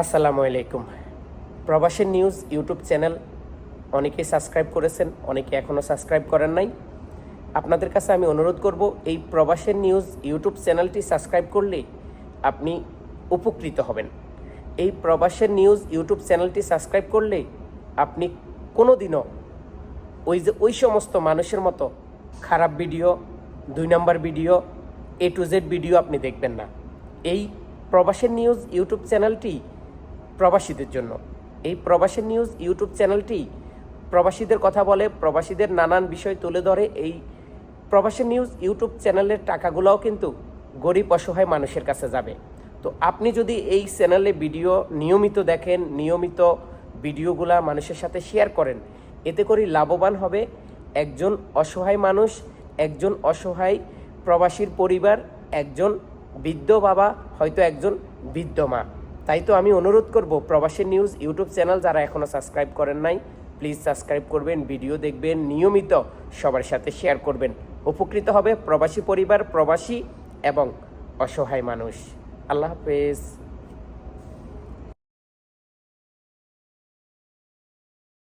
আসসালামু আলাইকুম। প্রবাসী নিউজ ইউটিউব চ্যানেল অনেকেই সাবস্ক্রাইব করেছেন অনেকে এখনও সাবস্ক্রাইব করেন নাই। আপনাদের কাছে আমি অনুরোধ করব, এই প্রবাসের নিউজ ইউটিউব চ্যানেলটি সাবস্ক্রাইব করলে আপনি উপকৃত হবেন। এই প্রবাসের নিউজ ইউটিউব চ্যানেলটি সাবস্ক্রাইব করলে আপনি কোনো দিনও ওই যে, ওই সমস্ত মানুষের মতো খারাপ ভিডিও, দুই number video A to Z video আপনি দেখবেন না। এই প্রবাসের নিউজ ইউটিউব চ্যানেলটি প্রবাসীদের জন্য। এই প্রবাসী নিউজ ইউটিউব চ্যানেলটি প্রবাসীদের কথা বলে, প্রবাসীদের নানান বিষয় তুলে ধরে। এই প্রবাসী নিউজ ইউটিউব চ্যানেলের টাকাগুলোও কিন্তু গরিব অসহায় মানুষের কাছে যাবে। তো আপনি যদি এই চ্যানেলে ভিডিও নিয়মিত দেখেন, নিয়মিত ভিডিওগুলা মানুষের সাথে শেয়ার করেন, এতে করে লাভবান হবে একজন অসহায় মানুষ, একজন অসহায় প্রবাসীর পরিবার, একজন বৃদ্ধ বাবা, হয়তো একজন বৃদ্ধ মা। তাই তো আমি অনুরোধ করব, প্রবাসী নিউজ ইউটিউব চ্যানেল যারা এখনও সাবস্ক্রাইব করেন নাই, প্লিজ সাবস্ক্রাইব করবেন, ভিডিও দেখবেন, নিয়মিত সবার সাথে শেয়ার করবেন। উপকৃত হবে প্রবাসী পরিবার, প্রবাসী এবং অসহায় মানুষ। আল্লাহ হাফেজ।